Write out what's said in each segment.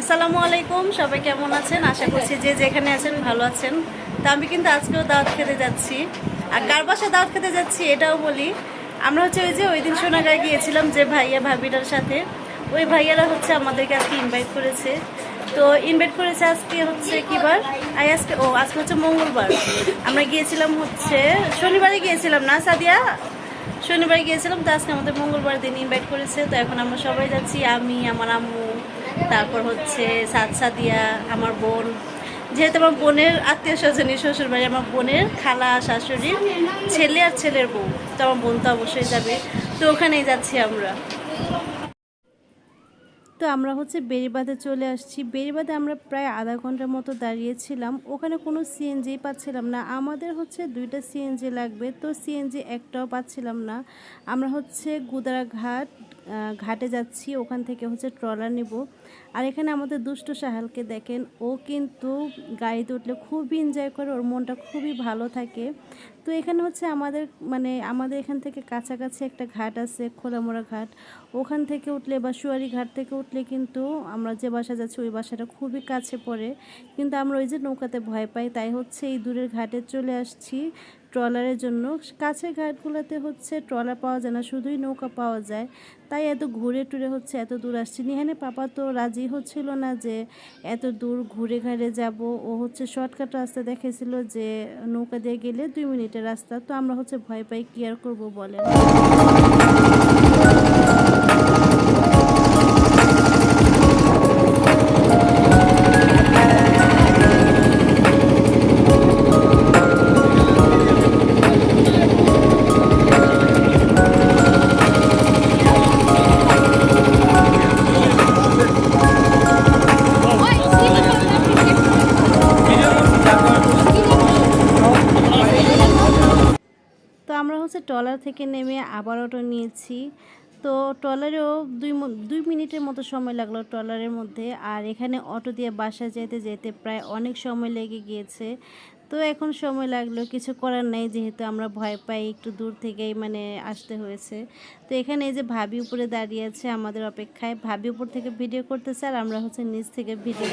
আসসালামু আলাইকুম, সবাই কেমন আছেন? আশা করছি যে যেখানে আছেন ভালো আছেন। তা আমি কিন্তু আজকেও দাওয়াত খেতে যাচ্ছি। আর কার বাসায় দাওয়াত খেতে যাচ্ছি এটাও বলি। আমরা হচ্ছে ওই যে ওই দিন সোনাগায় গিয়েছিলাম যে ভাইয়া ভাবিটার সাথে। ওই ভাইয়ারা হচ্ছে আমাদেরকে আজকে ইনভাইট করেছে। তো ইনভাইট করেছে আজকে হচ্ছে কিবার? আই আজকে, ও, আজকে হচ্ছে মঙ্গলবার। আমরা গিয়েছিলাম হচ্ছে, শনিবারে গিয়েছিলাম না সাদিয়া? শনিবারে গিয়েছিলাম, তো আজকে আমাদের মঙ্গলবার দিন ইনভাইট করেছে। তো এখন আমরা সবাই যাচ্ছি, আমি, আমার আম্মু তারপর হচ্ছে সাদ সাদিয়া আমার বোন, যেহেতু আমার বোনের আত্মীয় স্বজনই শ্বশুর বাড়ি আমার বোনের খালা শাশুড়ির ছেলে আর ছেলের বউ, তো আমার বোন তো অবশ্যই যাবে। তো ওখানেই যাচ্ছি আমরা। তো আমরা হচ্ছে বেরিবাদে চলে আসছি। বেরিবাদে আমরা প্রায় আধা ঘণ্টার মতো দাঁড়িয়েছিলাম। ওখানে কোনো সিএনজি পাচ্ছিলাম না। আমাদের হচ্ছে দুইটা সিএনজি লাগবে, তো সিএনজি একটাও পাচ্ছিলাম না। আমরা হচ্ছে গুদারা ঘাট যাচ্ছি, ওখান থেকে হচ্ছে ট্রলার নিব। আর এখানে আমাদের দুষ্ট সাহালকে দেখেন, ও কিন্তু গাড়িতে উঠলে খুবই এনজয় করে, ওর মনটা খুবই ভালো থাকে। তো এখানে হচ্ছে আমাদের মানে আমাদের এখান থেকে কাছাকাছি একটা ঘাট আছে, খোলামোড়া ঘাট। ওখান থেকে উঠলে বা সুয়ারি ঘাট থেকে উঠলে কিন্তু আমরা যে বাসা যাচ্ছি, ওই বাসাটা খুবই কাছে পড়ে। কিন্তু আমরা ওই যে নৌকাতে ভয় পাই, তাই হচ্ছে এই দূরের ঘাটে চলে আসছি। ট্রলারের জন্য। কাছের ঘাটগুলোতে হচ্ছে ট্রলার পাওয়া যায় না, শুধুই নৌকা পাওয়া যায়। তাই এত ঘুরে টুরে হচ্ছে এত দূর আসছি। নিহানে পাপা তো রাজি হচ্ছিল না যে এত দূর ঘুরে ঘাড়ে যাব। ও হচ্ছে শর্টকাট রাস্তা দেখেছিল যে নৌকা দিয়ে গেলে দুই মিনিটের রাস্তা। তো আমরা হচ্ছে ভয় পাই কি আর করব বলেন। ট্রলার থেকে নেমে আবার অটো নিয়েছি। তো ট্রলারেও দুই ম- দুই মিনিটের মতো সময় লাগল ট্রলারের মধ্যে। আর এখানে অটো দিয়ে বাসা যেতে যেতে প্রায় অনেক সময় লেগে গিয়েছে। তো এখন সময় লাগল কিছু করার নেই যেহেতু আমরা ভয় পাই একটু দূর থেকেই মানে আসতে হয়েছে। তো এখানে এই যে ভাবি উপরে দাঁড়িয়ে আছে আমাদের অপেক্ষায়। ভাবি উপর থেকে ভিডিও করতেছে আর আমরা হচ্ছে নিচ থেকে ভিডিও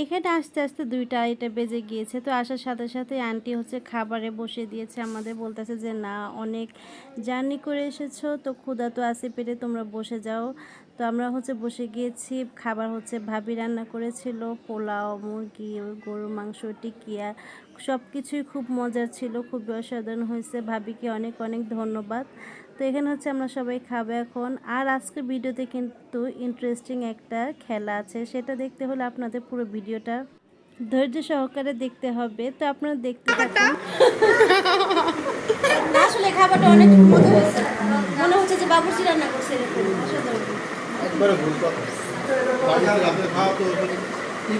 এখানে আস্তে আস্তে দুইটা আড়াইটা বেজে গিয়েছে। তো আসার সাথে সাথে আন্টি হচ্ছে খাবারে বসে দিয়েছে, আমাদের বলতেছে যে, না, অনেক জার্নি করে এসেছ, তো ক্ষুধা তো আসে পেরে তোমরা বসে যাও। তো আমরা হচ্ছে বসে গিয়েছি, খাবার হচ্ছে ভাবি রান্না করেছিল, পোলাও, মুরগি, গরুর মাংস, টিকিয়া সব কিছুই খুব মজার ছিল, খুবই অসাধারণ হয়েছে। ভাবিকে অনেক অনেক ধন্যবাদ। তো এখানে হচ্ছে আমরা সবাই খাব এখন। আর আজকের ভিডিওতে কিন্তু ইন্টারেস্টিং একটা খেলা আছে সেটা দেখতে হলে আপনাদের পুরো ভিডিওটা ধৈর্য সহকারে দেখতে হবে। তো আপনারা দেখতে থাকুন। আসলে খাবারটা অনেক মজা হয়েছে। মনে হচ্ছে যে বাবুর্চি রান্না করছে এরকম। একবারে ভুল কথা। খাওয়া তো কি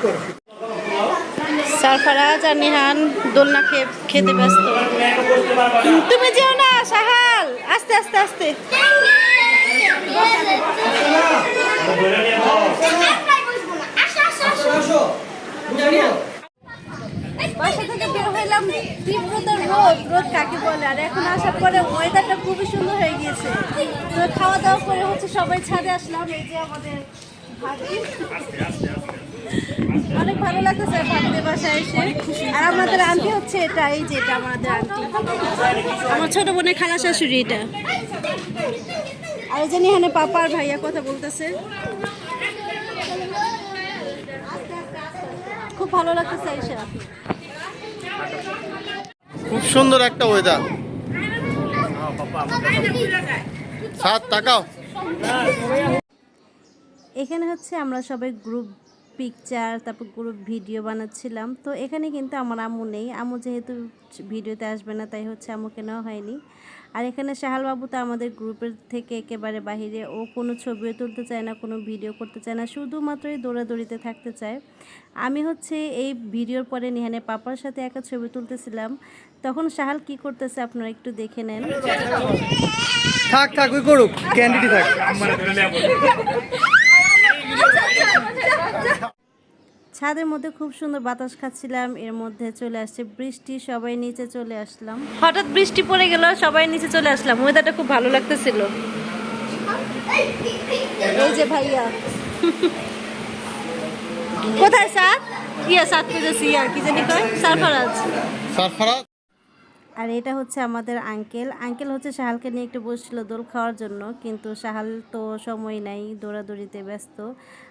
সারফারাজ আর নিহান দোলনা খেতে ব্যস্ত। তুমি যেও না, সাহাল। আস্তে আস্তে আস্তে। বাসা থেকে বের হইলাম তীব্রতার রোদ। রোদ কাকে বলে? আর এখন আসার পরে ওয়েদারটা খুবই সুন্দর হয়ে গিয়েছে। তো খাওয়া দাওয়া করে হচ্ছে সবাই ছাদে আসলাম। এই যে আমাদের। অনেক ভালো লাগতেছে ভাবিদের বাসায় এসে। আর আমাদের আন্টি হচ্ছে এটা এই যে এটা আমাদের আন্টি। আমার ছোট বোনের খালা শাশুড়ি এটা। আর এই যে এখানে পাপা আর ভাইয়া কথা বলতেছে। খুব ভালো লাগতেছে আইসা খুব সুন্দর একটা ওয়েদার সাত তাকাও। এখানে হচ্ছে আমরা সবাই গ্রুপ পিকচার তারপর গ্রুপ ভিডিও বানাচ্ছিলাম। তো এখানে কিন্তু আমার আম্মু নেই। আম্মু যেহেতু ভিডিওতে আসবে না তাই হচ্ছে আম্মুকে নেওয়া হয়নি। আর এখানে শাহালবাবু তো আমাদের গ্রুপের থেকে একেবারে বাহিরে। ও কোনো ছবিও তুলতে চায় না কোনো ভিডিও করতে চায় না। শুধুমাত্রই দৌড়াদৌড়িতে থাকতে চায়। আমি হচ্ছে এই ভিডিওর পরে নিহানে পাপার সাথে একা ছবি তুলতেছিলাম। তখন শাহাল কি করতেছে আপনারা একটু দেখে নেন। থাক থাক ওই করুক। ক্যান্ডিডি থাক। ছাদের মধ্যে খুব সুন্দর বাতাস খাচ্ছিলাম এর মধ্যে চলে আসছে বৃষ্টি সবাই নিচে চলে আসলাম। হঠাৎ বৃষ্টি পড়ে গেল সবাই নিচে চলে আসলাম। ওয়েদারটা খুব ভালো লাগতেছিল। এই যে ভাইয়া। কোথায় সাত ইয়া সাত খুঁজেছি ইয়া কি জানি কয়? সারফারাজ। সারফারাজ? আর এটা হচ্ছে আমাদের আঙ্কেল আঙ্কেল হচ্ছে সাহালকে নিয়ে একটু বসছিল দোল খাওয়ার জন্য, কিন্তু সাহাল তো সময় নাই, দৌড়াদৌড়িতে ব্যস্ত।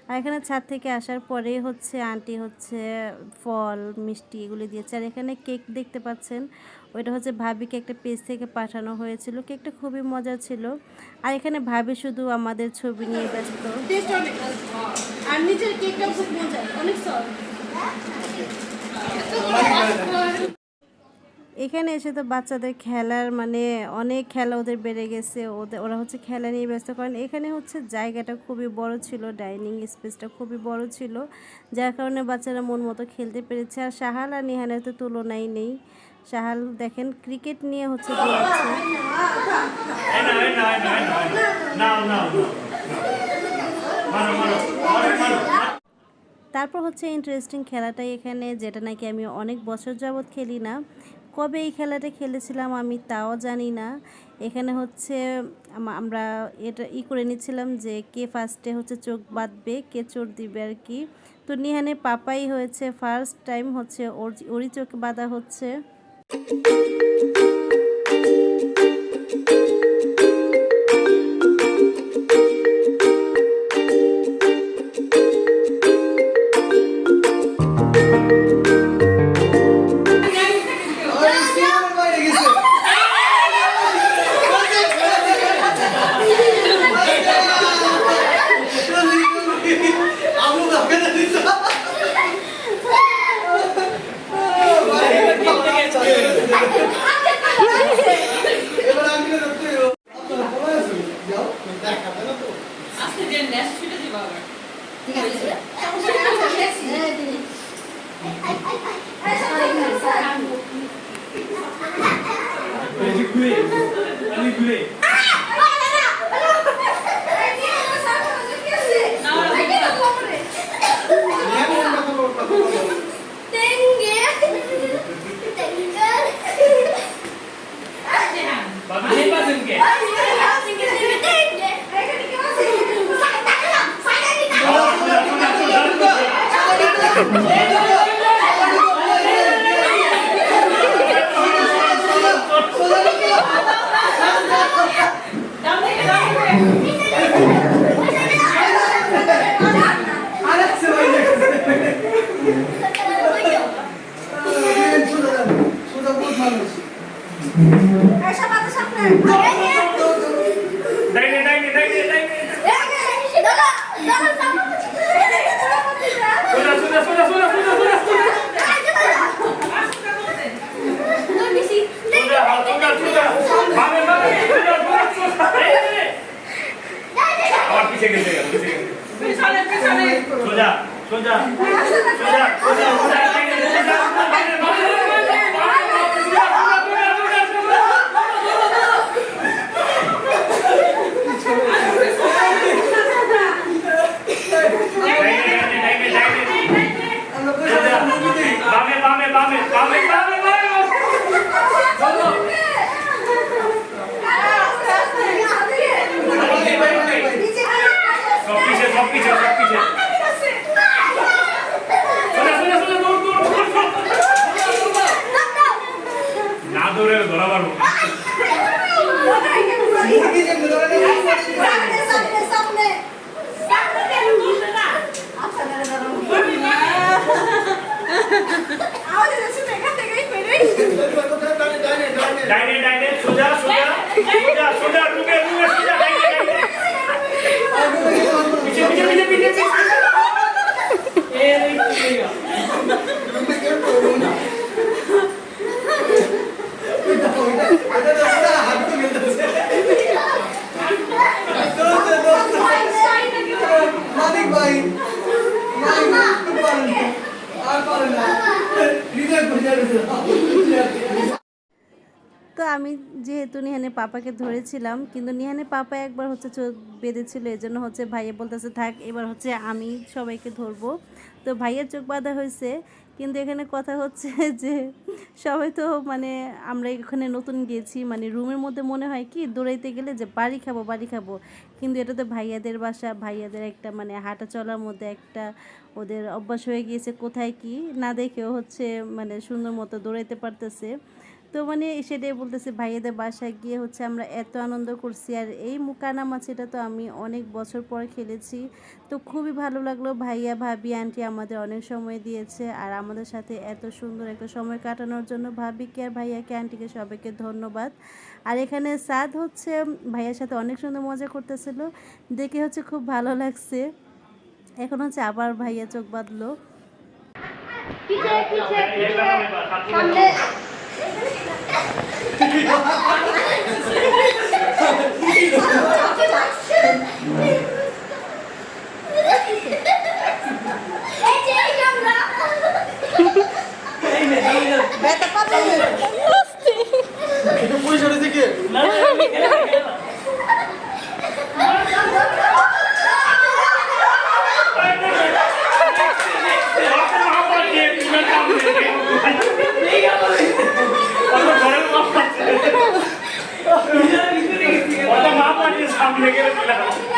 আর এখানে ছাদ থেকে আসার পরে হচ্ছে আন্টি হচ্ছে ফল, মিষ্টি এগুলি দিয়েছে। আর এখানে কেক দেখতে পাচ্ছেন, ওইটা হচ্ছে ভাবিকে একটা পেজ থেকে পাঠানো হয়েছিল। কেকটা খুবই মজা ছিল। আর এখানে ভাবি শুধু আমাদের ছবি নিয়ে ব্যস্ত। আর এখানে এসে তো বাচ্চাদের খেলার মানে অনেক খেলা ওদের বেড়ে গেছে ওদের ওরা হচ্ছে খেলা নিয়ে ব্যস্ত। কারণ এখানে হচ্ছে জায়গাটা খুবই বড় ছিল, ডাইনিং স্পেসটা খুবই বড় ছিল, যার কারণে বাচ্চারা মন মতো খেলতে পেরেছে। আর সাহাল আর নিহানের তো তুলনাই নেই। সাহাল দেখেন ক্রিকেট নিয়ে হচ্ছে তারপর হচ্ছে ইন্টারেস্টিং খেলাটাই এখানে, যেটা নাকি আমি অনেক বছর যাবৎ খেলি না। কবে এই খেলাটা খেলেছিলাম আমি তাও জানি না। এখানে হচ্ছে আমরা এটা ই করে নিচ্ছিলাম যে কে ফার্স্টে হচ্ছে চোখ বাঁধবে, কে চোর দিবে আর কি। তো নিহানে পাপাই হয়েছে ফার্স্ট টাইম হচ্ছে ওর, ওরই চোখ বাঁধা হচ্ছে। পিছে গেছে পিছে গেছে সোজা সোজা সোজা সোজা সোজা সোজা সোজা সোজা ডাইনে ডাইনে ডাইনে ডাইনে বামে বামে বামে বামে বামে বামে চলো সব পিছে সব পিছে সব পিছে সোজা সোজা সোজা দৌড় দৌড় দৌড় না দৌড়ে ধরা পারব ডাইনে ডাইনে সোজা সোজা সোজা সোজা রুকে রুকে সোজা ডাইনে ডাইনে পিছে পিছে পিছে পিছে পিছে মালিক ভাই মালিক ভাই, খুব পারেন না। আর পারেন না হৃদয় বুঝে গেছে তো আমি যেহেতু নিহানের পাপাকে ধরেছিলাম, কিন্তু নিহানের পাপা একবার হচ্ছে চোখ বেঁধেছিল এই জন্য হচ্ছে ভাইয়া বলতেছে, থাক, এবার হচ্ছে আমি সবাইকে ধরবো। তো ভাইয়ের চোখ বাঁধা হয়েছে, কিন্তু এখানে কথা হচ্ছে যে সবাই তো মানে আমরা এখানে নতুন গিয়েছি মানে রুমের মধ্যে মনে হয় কি, দৌড়াইতে গেলে যে বাড়ি খাব বাড়ি খাব। কিন্তু এটা তো ভাইয়াদের বাসা, ভাইয়াদের একটা মানে হাঁটা চলার মধ্যে একটা ওদের অভ্যাস হয়ে গিয়েছে, কোথায় কি? না দেখেও হচ্ছে মানে সুন্দর মতো দৌড়াইতে পারতেছে। তো মানে সেটাই বলতেছে, ভাইয়াদের বাসায় গিয়ে হচ্ছে আমরা এত আনন্দ করছি আর এই মুকানা মাছিটা তো আমি অনেক বছর পর খেলেছি। তো খুবই ভালো লাগল। ভাইয়া, ভাবি আন্টি আমাদের অনেক সময় দিয়েছে আর আমাদের সাথে এত সুন্দর একটা সময় কাটানোর জন্য ভাবিকে আর ভাইয়াকে আন্টিকে সবাইকে ধন্যবাদ। আর এখানে সাদ হচ্ছে, ভাইয়ার সাথে অনেক সুন্দর মজা করতেছিল। দেখে হচ্ছে খুব ভালো লাগছে। এখন হচ্ছে আবার ভাইয়া চোখ বাঁধলো। সামনে এই যে এই আমরা এটা পরিসরে থেকে সামনে গেলে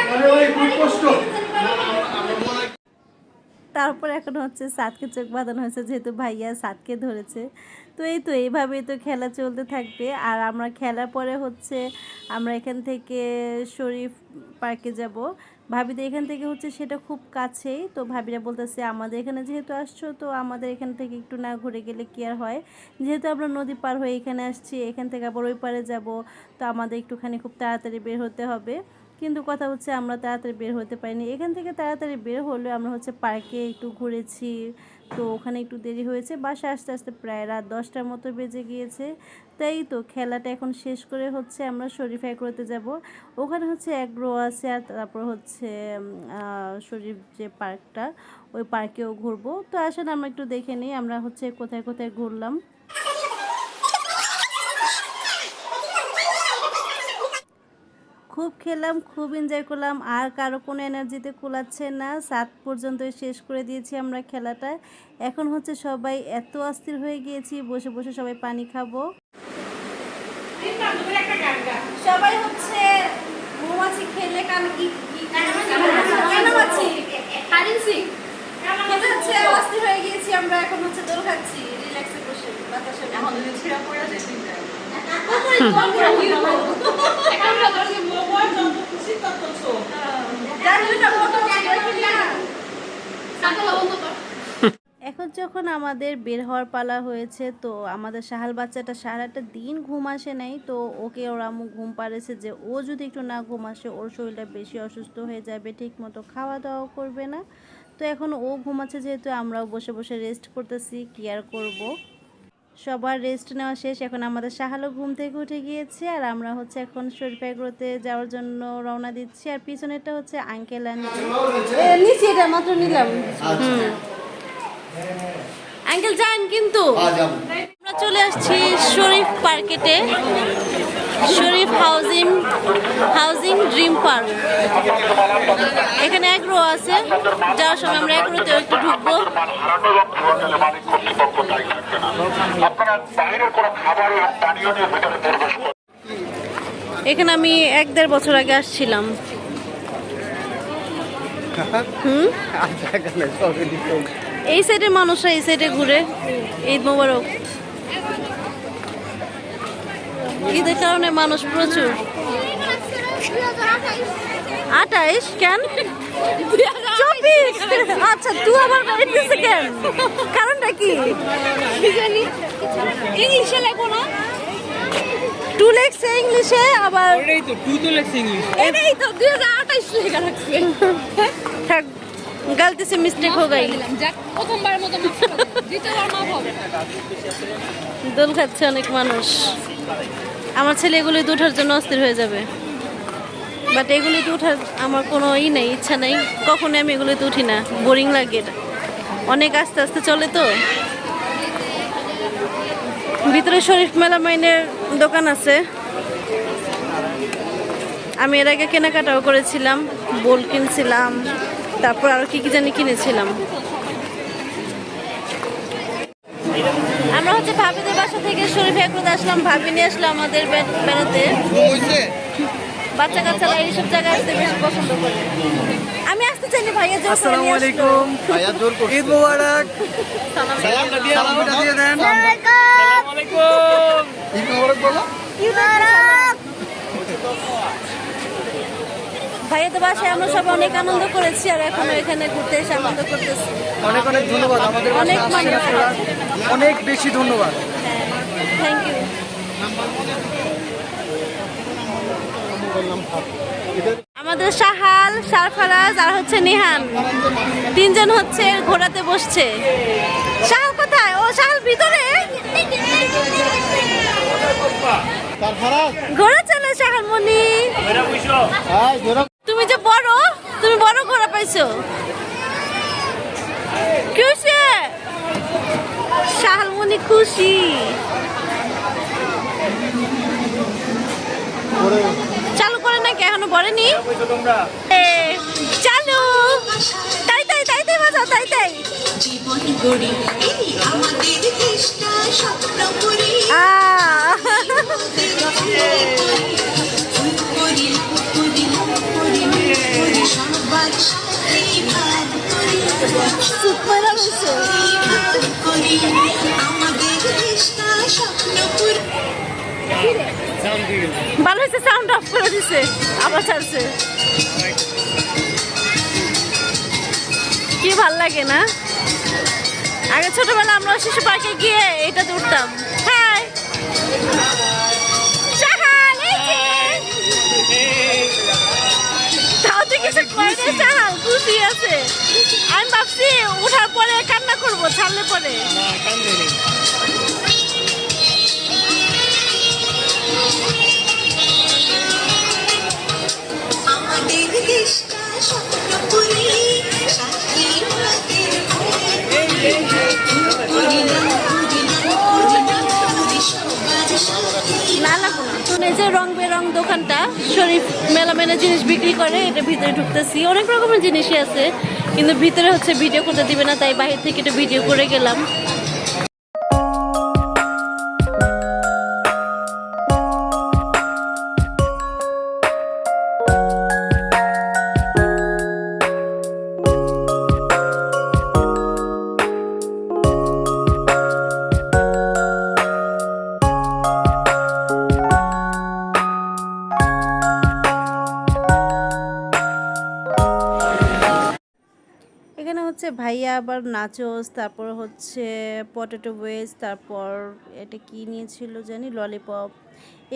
মানে ওই খুব কষ্ট আমরা মনে হয় তারপর এখন হচ্ছে, সাতকে চোখ বাঁধানো হয়েছে যেহেতু ভাইয়া সাতকে ধরেছে। তো এই তো, এইভাবেই তো খেলা চলতে থাকবে। আর আমরা খেলার পরে হচ্ছে আমরা এখান থেকে শরীফ পার্কে যাব। ভাবিদের এখান থেকে হচ্ছে সেটা খুব কাছেই। তো ভাবিরা বলতেছে, আমাদের এখানে যেহেতু আসছো, তো আমাদের এখান থেকে একটু না ঘুরে গেলে কি আর হয়? যেহেতু আমরা নদী পার হয়ে এখানে আসছি, এখান থেকে আবার ওই পারে যাব। তো আমাদের একটুখানি খুব তাড়াতাড়ি বের হতে হবে। কিন্তু কথা হচ্ছে আমরা তাড়াতাড়ি বের হতে পারিনি। এখান থেকে তাড়াতাড়ি বের হলেও আমরা হচ্ছে পার্কে একটু ঘুরেছি, তো ওখানে একটু দেরি হয়েছে। বাসা আস্তে আস্তে প্রায় রাত দশটার মতো বেজে গিয়েছে। তাই তো খেলাটা এখন শেষ করে হচ্ছে আমরা শরীফ করতে যাব। ওখানে হচ্ছে অ্যাগ্রো আছে আর তারপর হচ্ছে শরীফ যে পার্কটা, ওই পার্কেও ঘুরবো। তো আসলে আমরা একটু দেখে নিই, আমরা হচ্ছে কোথায় কোথায় ঘুরলাম। খুব খেলাম, খুব এনজয় করলাম। আর কারও কোনো এনার্জিতে কুলাচ্ছে না। সাত পর্যন্ত শেষ করে দিয়েছি আমরা খেলাটা। এখন হচ্ছে সবাই এত অস্থির হয়ে গিয়েছি, বসে বসে সবাই পানি খাব। সবাই হচ্ছে মৌমাছি খেলে অস্থির হয়ে গিয়েছি আমরা, এখন হচ্ছে দোল খাচ্ছি। রিল্যাক্সে বসে বাতাসে। এখন এখন যখন আমাদের বের হওয়ার পালা হয়েছে, তো আমাদের সাহাল বাচ্চাটা সারাটা দিন ঘুম আসে নাই, তো ওকে ওর আম্মু ঘুম পাড়েছে যে ও যদি একটু না ঘুম আসে, ওর শরীরটা বেশি অসুস্থ হয়ে যাবে ঠিক মতো খাওয়া দাওয়া করবে না। তো এখন ও ঘুমাচ্ছে যেহেতু আমরাও বসে বসে রেস্ট করতেছি কেয়ার করব। সবার রেস্ট নেওয়া শেষ। এখন আমাদের সাহালো ঘুম থেকে উঠে গিয়েছে আর আমরা হচ্ছে এখন শরীফা গ্রোতে যাওয়ার জন্য রওনা দিচ্ছি। আর পিছনেরটা হচ্ছে আঙ্কেল নিচে এটা মাত্র নিলাম। আঙ্কেল যান কিন্তু। আমরা চলে আসছি Sharif পার্কেটে Sharif housing housing dream park. এখানে এক রো আছে যাওয়ার সময় আমরা এক রোতে একটু ঢুকবো। এখানে আমি এক দেড় বছর আগে আসছিলাম। হুম? এই সাইডের মানুষরা এই সাইডে ঘুরে। ঈদ মোবারক। ঈদের কারণে মানুষ প্রচুর। আঠাইশ কেন? চব্বিশ? আচ্ছা তুই আবার বাড়িতেছে কেন? কারণটা কি? ইংলিশে লেখো না। টু লেখছে ইংলিশে আবার এটাই তো টু তো লেখছে ইংলিশ। এটাই তো দুই হাজার আঠাইশ লেখা রাখছে থাক গলতি সে মিস্টেক হো গাই প্রথমবার মতো। দোল খাচ্ছে অনেক মানুষ। আমার ছেলে এগুলিতে ওঠার জন্য অস্থির হয়ে যাবে। বাট এগুলিতে ওঠার আমার কোনো ই নেই, ইচ্ছা নেই। কখনো আমি এগুলিতে উঠি না। বোরিং লাগে। অনেক আস্তে আস্তে চলে তো। ভিতরে শরীফ মেলা মাইনের দোকান আছে। আমি এর আগে কেনাকাটাও করেছিলাম, বোল কিনছিলাম, তারপর আর কি কি জানি কিনেছিলাম আমরা হচ্ছে ভাবিদের বাসা থেকে শরীফ একরোদ আসলাম ভাবি নিয়ে আসলো আমাদের বেড়াতে। বাচ্চা কাচ্চারা এইসব জায়গায় আসতে বেশি পছন্দ করে। আমি আসতে চাইনি ভাইয়া জোর আসসালামু আলাইকুম। ভাইয়া জোর করুন ঈদ মোবারক। সালামটা দিয়ে দেন। ঈদ মোবারক বলো। ভাইয়াদের বাসায় আমরা সবাই অনেক আনন্দ করেছি আর এখন এখানে ঘুরতে এসে আনন্দ করতেছি। অনেক অনেক ধন্যবাদ আমাদের অনেক অনেক বেশি ধন্যবাদ। থ্যাংক ইউ আমাদের সাহাল সারফারাজ আর হচ্ছে নিহান। তিনজন হচ্ছে ঘোড়াতে বসছে। সাহাল কোথায়? ও সাহাল ভিতরে? ঘোড়া চলে সাহাল মনি। তুমি যে বড় তুমি বড় ঘোড়া পাইছো। কি হয়েছে শাহালমনি খুশি। চালু করে নাকি এখনও বলেনি চালু। তাই তাই তাই তাই বাজাও তাই তাই। জীবন গড়ি আমাদের দেশটা স্বপ্ন করি আ হয়েছে দেশটা স্বপ্ন করি ভালো হয়েছে সাউন্ড অফ করে দিছে, আবার ছাড়ছে। কি ভালো লাগে না? আগে ছোটবেলা আমরা শিশু পার্কে গিয়ে এটাতে উঠতাম। সাহাল তাও কিছু আছে। করব পরে না যে রং বেরং দোকানটা শরীফ মেলামেলা জিনিস বিক্রি করে এটা ভিতরে ঢুকতেছি। অনেক রকমের জিনিসই আছে। কিন্তু ভিতরে হচ্ছে ভিডিও করতে দিবে না তাই বাইরে থেকে একটু ভিডিও করে গেলাম। ভাইয়া আবার নাচোস, তারপর হচ্ছে পটেটো ওয়েজ তারপর এটা কি নিয়েছিল জানি? ললিপপ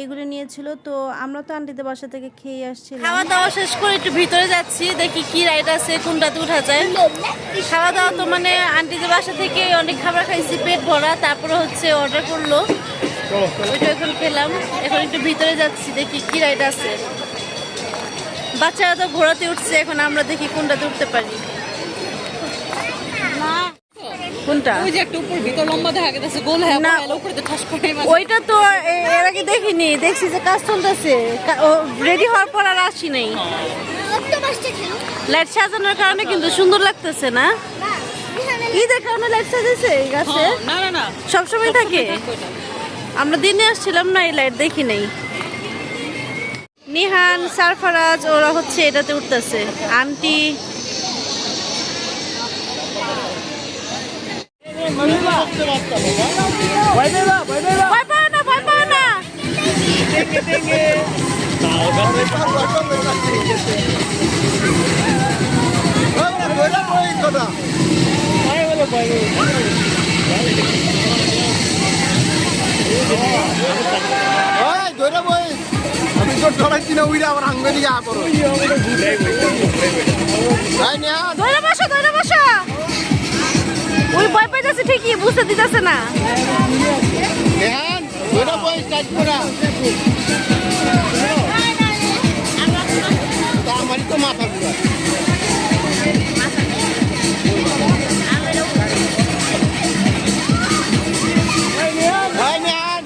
এগুলো নিয়েছিল। তো আমরা তো আন্টিদের বাসা থেকে খেয়ে আসছিলাম। খাওয়া দাওয়া শেষ করে একটু ভিতরে যাচ্ছি, দেখি কি রাইড আছে, কোনটাতে উঠা যায়। খাওয়া দাওয়া তো মানে আন্টিদের বাসা থেকে অনেক খাবার খাইছি, পেট ভরা, তারপরে হচ্ছে অর্ডার করল। ওইটা এখন খেলাম। এখন একটু ভিতরে যাচ্ছি, দেখি কি রাইড আছে। বাচ্চারা তো ঘোরাতে উঠছে, এখন আমরা দেখি কোনটাতে উঠতে পারি। কোনটা? ওই যে একটা উপর ভিতর লম্বা দেখা গেছে গোল হ্যাঁ না। না উপরে তো ঠাস করে ওইটা তো এর আগে দেখিনি দেখছি যে কাজ চলতেছে। ও রেডি হওয়ার পর আর আসি নাই। লাইট সাজানোর কারণে কিন্তু সুন্দর লাগতেছে না? ঈদের কারণে লাইট সাজাইছে এই গাছে? হ্যাঁ, না না না। সবসময় থাকে? আমরা দিনে আসছিলাম না এই লাইট দেখি নাই। নিহান সারফারাজ ওরা হচ্ছে এটাতে উঠতেছে। আন্টি ভয় পাও না ভয় পাও না আমি তো চড়াইছি না উইরা আবার হাঙ্গে দিকে আ করো তাই না ধরে বসো ধরে বসো ওই ভয় পাইতেছে ঠিকই বুঝতে দিতেছে না। ধ্যান ধরে বই স্টার্ট করা। তা আমারই তো মাথা ঘুরা। ভাই নিহান।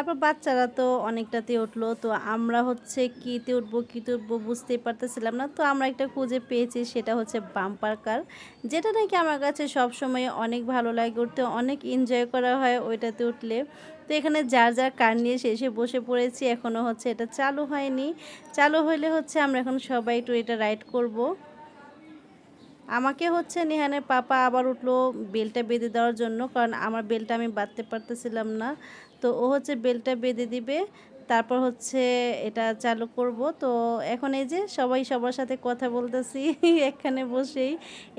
তারপর বাচ্চারা তো অনেকটাতে উঠল, তো আমরা হচ্ছে কিতে উঠবো কিতে উঠবো বুঝতেই পারতেছিলাম না। তো আমরা একটা খুঁজে পেয়েছি, সেটা হচ্ছে বাম্পার কার, যেটা নাকি আমার কাছে সব সময় অনেক ভালো লাগে উঠতে, অনেক এনজয় করা হয় ওইটাতে উঠলে। তো এখানে যার যার কার নিয়ে শেষে বসে পড়েছি এখনও হচ্ছে এটা চালু হয়নি। চালু হইলে হচ্ছে আমরা এখন সবাই একটু এটা রাইড করব। আমাকে হচ্ছে নিহানের পাপা আবার উঠল বেলটা বেঁধে দেওয়ার জন্য, কারণ আমার বেলটা আমি বাঁধতে পারতেছিলাম না। তো ও হচ্ছে বেলটা বেঁধে দিবে, তারপর হচ্ছে এটা চালু করব। তো এখন এই যে সবাই সবার সাথে কথা বলতেছি, এখানে বসেই।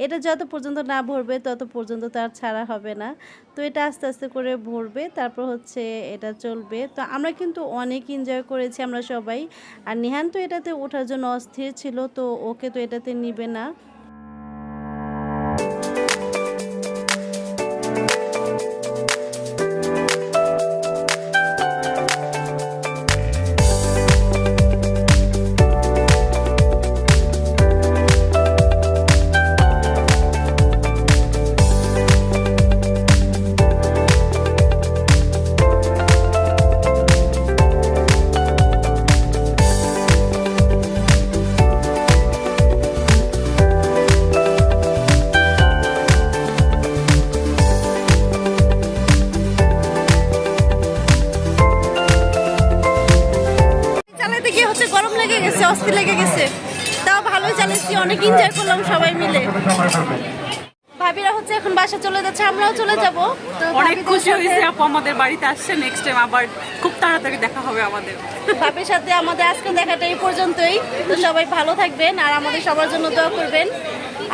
এটা যত পর্যন্ত না ভরবে তত পর্যন্ত তার ছাড়া হবে না। তো এটা আস্তে আস্তে করে ভরবে, তারপর হচ্ছে এটা চলবে। তো আমরা কিন্তু অনেক এনজয় করেছি আমরা সবাই। আর নিহান তো এটাতে ওঠার জন্য অস্থির ছিল, তো ওকে তো এটাতে নিবে না। অনেক এনজয় করলাম সবাই মিলে। ভাবিরা হচ্ছে এখন বাসা চলে যাচ্ছে আমরাও চলে যাব। অনেক খুশি হয়েছে আপু আমাদের বাড়িতে আসছে নেক্সট টাইম আবার খুব তাড়াতাড়ি দেখা হবে আমাদের। ভাবির সাথে আমাদের আজকে দেখাটা এই পর্যন্তই। তো সবাই ভালো থাকবেন আর আমাদের সবার জন্য দোয়া করবেন।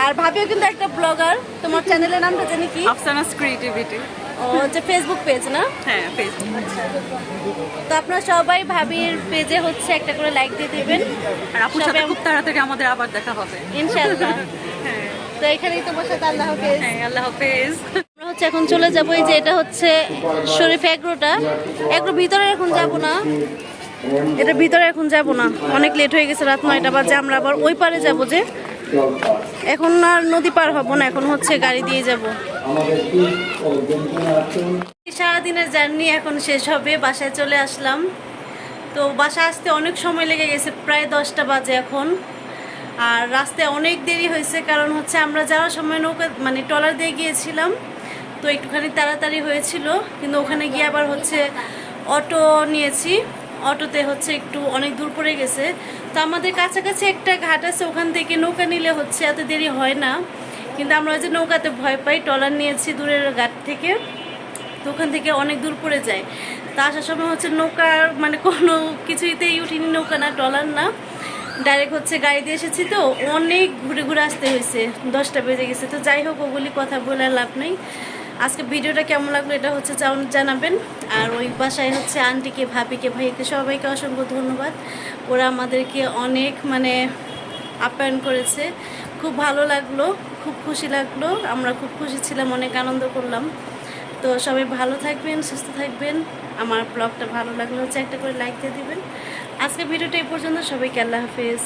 আর ভাবিও কিন্তু একটা ব্লগার তোমার চ্যানেলের নামটা জানি কি? আফসানাস ক্রিয়েটিভিটি ও হচ্ছে ফেসবুক পেজ না? হ্যাঁ ফেসবুক তো আপনারা সবাই ভাবির পেজে হচ্ছে একটা করে লাইক দিয়ে দিবেন। আর আপুর সাথে খুব তাড়াতাড়ি আমাদের আবার দেখা হবে। ইনশাআল্লাহ। হ্যাঁ। তো এখানেই তোমার সাথে আল্লাহ হাফেজ। হ্যাঁ আল্লাহ হাফেজ। আমরা হচ্ছে এখন চলে যাব এই যে এটা হচ্ছে শরীফ এগ্রোটা। এগ্রো ভিতরে এখন যাব না। এটা ভিতরে এখন যাব না। অনেক লেট হয়ে গেছে রাত নয়টা বাজে। আমরা আবার ওই পারে যাব যে। এখন আর নদী পার হব না এখন হচ্ছে গাড়ি দিয়ে যাব। সারাদিনের জার্নি এখন শেষ হবে, বাসায় চলে আসলাম। তো বাসায় আসতে অনেক সময় লেগে গেছে, প্রায় দশটা বাজে এখন। আর রাস্তায় অনেক দেরি হয়েছে, কারণ হচ্ছে আমরা যাওয়ার সময় নৌকা মানে ট্রলার দিয়ে গিয়েছিলাম। তো একটুখানি তাড়াতাড়ি হয়েছিল, কিন্তু ওখানে গিয়ে আবার হচ্ছে অটো নিয়েছি। অটোতে হচ্ছে একটু অনেক দূর পড়ে গেছে। তো আমাদের কাছাকাছি একটা ঘাট আছে, ওখান থেকে নৌকা নিলে হচ্ছে এত দেরি হয় না। কিন্তু আমরা ওই যে নৌকাতে ভয় পাই, ট্রলার নিয়েছি দূরের ঘাট থেকে, তো ওখান থেকে অনেক দূর পড়ে যায়। তা আসার সময় হচ্ছে নৌকার মানে কোনো কিছুইতেই উঠিনি, নৌকা না, ট্রলার না। ডাইরেক্ট হচ্ছে গাড়ি দিয়ে এসেছি তো, অনেক ঘুরে ঘুরে আসতে হয়েছে, দশটা বেজে গেছে। তো যাই হোক, ওগুলি কথা বলে লাভ নেই। আজকে ভিডিওটা কেমন লাগল এটা হচ্ছে জানাবেন। আর ওই বাসায় হচ্ছে আন্টিকে, ভাবিকে, ভাইকে সবাইকে অসংখ্য ধন্যবাদ। ওরা আমাদেরকে অনেক মানে আপ্যায়ন করেছে। খুব ভালো লাগল। খুব খুশি লাগল, আমরা খুব খুশি ছিলাম, অনেক আনন্দ করলাম। তো সবাই ভালো থাকবেন, সুস্থ থাকবেন। আমার ব্লগটা ভালো লাগলে হচ্ছে একটা করে লাইক দিয়ে দিবেন। আজকে ভিডিওটা এই পর্যন্ত, সবাইকে আল্লাহ হাফেজ।